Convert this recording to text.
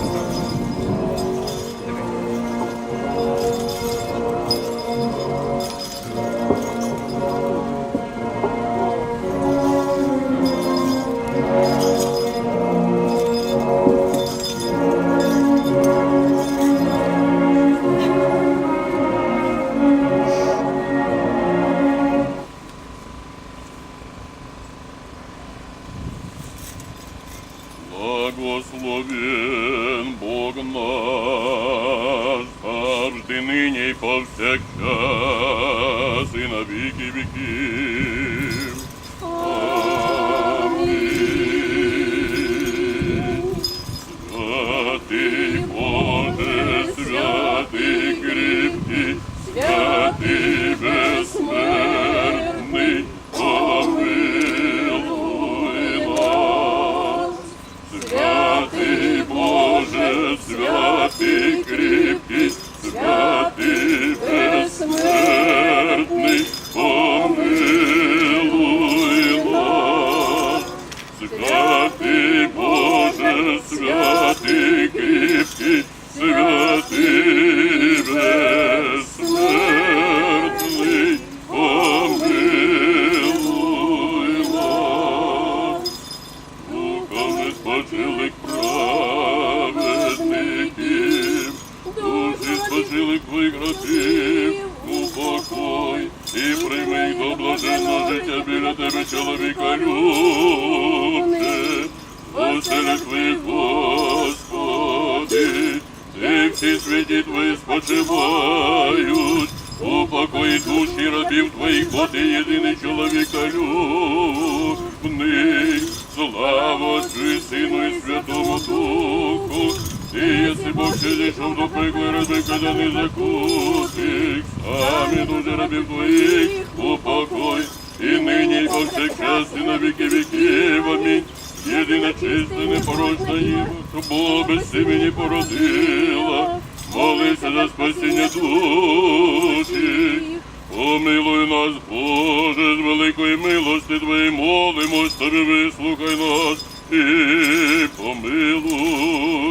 Дякую. Благословен Бог наш, завжди нині і повсякчас, і на віки віків. Амінь. Святий Боже, святий кріпкий, святий святий кріпкий, святий безсмертний, помилуй нас. Духами спочилих праведників, душі спочилих упокой і прийми до блаженного життя біля тебе, чоловіка любче, твоїх, Господи, де всі святі твої спочивають, упокої душі рабів твоїх, бо ти єдиний чоловіка любний, слава Отцю Сину і Святому Духу, ти єси Бог, що зійшов до пекла, розвикаданий закутих, самі дуже рабів твоїх, упокой, і нині, і повсякчас, і на віки віків, амінь. Єдина чиста, непорочна Єва, що Бога без мені породила, молися за спасіння душі. Помилуй нас, Боже, з великої милості Твої молимось, Тобі вислухай нас і помилуй.